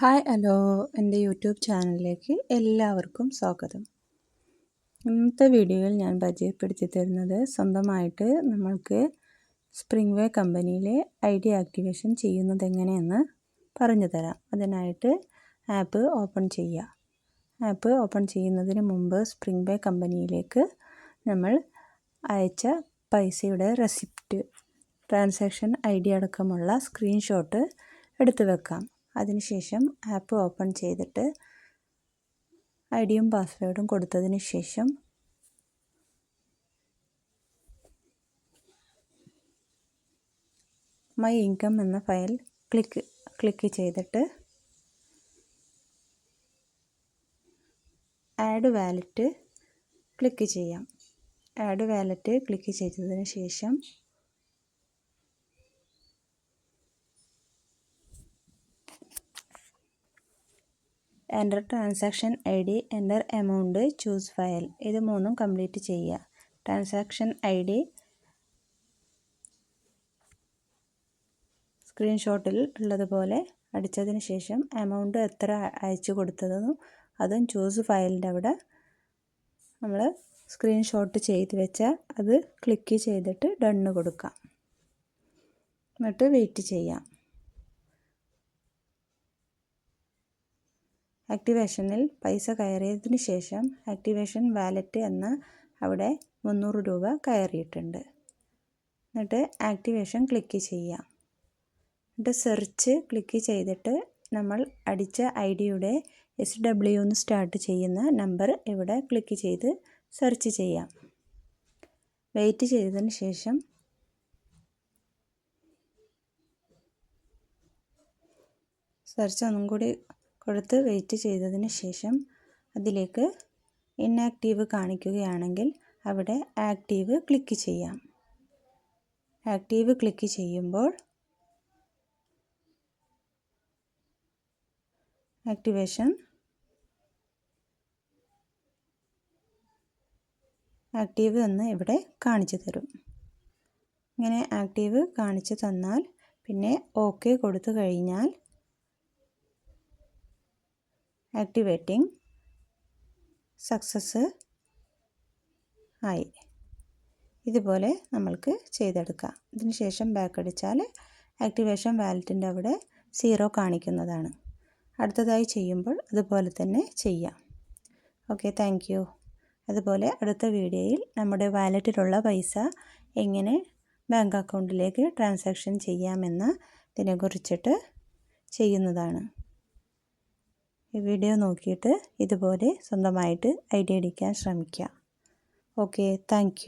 Hi hello. എന്റെ YouTube ചാനലിലേക്ക് എല്ലാവർക്കും സ്വാഗതം. ഇന്നത്തെ വീഡിയോയിൽ ഞാൻ പരിചയപ്പെടുത്തി തരുന്നത് സ്വന്തമായിട്ട് നമ്മൾക്ക് സ്പ്രിംഗ് വേ കമ്പനിയിലെ ഐ ഡി ആക്ടിവേഷൻ ചെയ്യുന്നത് എങ്ങനെയെന്ന് പറഞ്ഞു തരാം. അതിനായിട്ട് ആപ്പ് ഓപ്പൺ ചെയ്യുക. ആപ്പ് ഓപ്പൺ ചെയ്യുന്നതിന് മുമ്പ് സ്പ്രിംഗ് വേ കമ്പനിയിലേക്ക് നമ്മൾ അയച്ച പൈസയുടെ റെസിപ്റ്റ് ട്രാൻസാക്ഷൻ ഐ ഡി അടക്കമുള്ള സ്ക്രീൻഷോട്ട് എടുത്തു വെക്കാം. അതിനുശേഷം ആപ്പ് ഓപ്പൺ ചെയ്തിട്ട് ഐ ഡിയും പാസ്വേഡും കൊടുത്തതിന് ശേഷം മൈ ഇൻകം എന്ന ഫയൽ ക്ലിക്ക് ക്ലിക്ക് ചെയ്തിട്ട് ആഡ് വാലറ്റ് ക്ലിക്ക് ചെയ്യാം. ആഡ് വാലറ്റ് ക്ലിക്ക് ചെയ്തതിന് ശേഷം enter transaction I D enter amount choose file ഇത് മൂന്നും കംപ്ലീറ്റ് ചെയ്യുക. ട്രാൻസാക്ഷൻ ഐ ഡി സ്ക്രീൻഷോട്ടിൽ ഉള്ളതുപോലെ അടിച്ചതിന് ശേഷം എമൗണ്ട് എത്ര അയച്ചു കൊടുത്തതെന്നും അതും ചൂസ് ഫയലിന്റെ അവിടെ നമ്മൾ സ്ക്രീൻഷോട്ട് ചെയ്ത് വെച്ചാൽ അത് ക്ലിക്ക് ചെയ്തിട്ട് ഡണ്ണ് കൊടുക്കാം. എന്നിട്ട് വെയിറ്റ് ചെയ്യാം. ആക്ടിവേഷനിൽ പൈസ കയറിയതിന് ശേഷം ആക്ടിവേഷൻ വാലറ്റ് എന്ന അവിടെ മുന്നൂറ് രൂപ കയറിയിട്ടുണ്ട്. എന്നിട്ട് ആക്ടിവേഷൻ ക്ലിക്ക് ചെയ്യാം. എന്നിട്ട് സെർച്ച് ക്ലിക്ക് ചെയ്തിട്ട് നമ്മൾ അടിച്ച ഐ ഡിയുടെ എസ് ഡബ്ല്യു എന്ന് സ്റ്റാർട്ട് ചെയ്യുന്ന നമ്പർ ഇവിടെ ക്ലിക്ക് ചെയ്ത് സെർച്ച് ചെയ്യാം. വെയിറ്റ് ചെയ്തതിന് ശേഷം സെർച്ച് ഒന്നും കൂടി കൊടുത്ത് വെയിറ്റ് ചെയ്തതിന് ശേഷം അതിലേക്ക് ഇന്നാക്റ്റീവ് കാണിക്കുകയാണെങ്കിൽ അവിടെ ആക്റ്റീവ് ക്ലിക്ക് ചെയ്യാം. ആക്റ്റീവ് ക്ലിക്ക് ചെയ്യുമ്പോൾ ആക്ടിവേഷൻ ആക്റ്റീവ് എന്ന് ഇവിടെ കാണിച്ചു തരും. ഇങ്ങനെ ആക്റ്റീവ് കാണിച്ചു തന്നാൽ പിന്നെ ഓക്കെ കൊടുത്തു കഴിഞ്ഞാൽ ആക്ടിവേറ്റിംഗ് സക്സസ് ആയി. ഇതുപോലെ നമ്മൾക്ക് ചെയ്തെടുക്കാം. ഇതിന് ശേഷം ബാക്ക് അടിച്ചാൽ ആക്ടിവേഷൻ വാലറ്റിന്റെ അവിടെ സീറോ കാണിക്കുന്നതാണ്. അടുത്തതായി ചെയ്യുമ്പോൾ അതുപോലെ തന്നെ ചെയ്യാം. ഓക്കെ താങ്ക് അതുപോലെ അടുത്ത വീഡിയോയിൽ നമ്മുടെ വാലറ്റിലുള്ള പൈസ എങ്ങനെ ബാങ്ക് അക്കൗണ്ടിലേക്ക് ട്രാൻസാക്ഷൻ ചെയ്യാമെന്ന് ഇതിനെക്കുറിച്ചിട്ട് ചെയ്യുന്നതാണ്. വീഡിയോ നോക്കിയിട്ട് ഇതുപോലെ സ്വന്തമായിട്ട് ഐഡിയ അടിക്കാൻ ശ്രമിക്കുക ഓക്കെ താങ്ക്